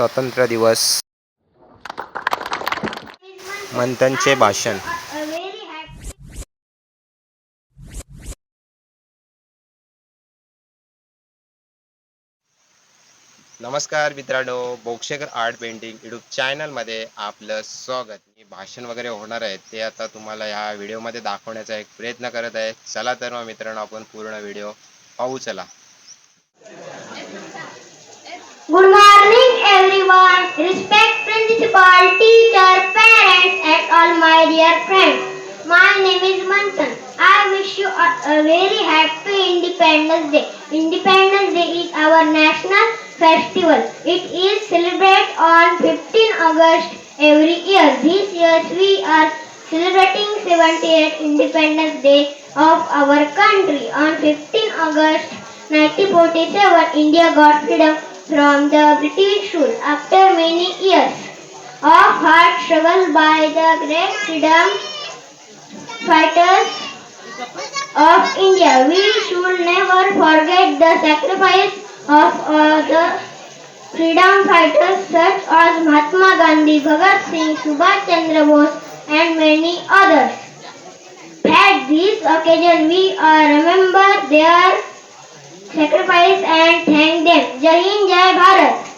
स्वातंत्र्य दिवस. मंथनचे भाषण. नमस्कार मित्रांनो बोक्षेकर आर्ट पेंटिंग युट्यूब चॅनलमध्ये आपलं स्वागत. मी भाषण वगैरे होणार आहे ते आता तुम्हाला ह्या व्हिडिओमध्ये दाखवण्याचा एक प्रयत्न करत आहे. चला तर मग मित्रांनो आपण पूर्ण व्हिडिओ पाहू चला. Respect principal, teacher, parents, and all my dear friends. My name is Manthan. I wish you a, a very happy Independence Day. Independence Day is our national festival. It is celebrated on 15 August every year. This year we are celebrating 78th Independence Day of our country. On 15 August 1947, India got freedom from the British rule after many years of hard struggle by the great freedom fighters of India. We should never forget the sacrifice of all the freedom fighters such as Mahatma Gandhi, Bhagat Singh, Subhash Chandra Bose, and many others. At this occasion, we uh, remember their sacrifice and thank them. Jai Hind, Jai Bharat.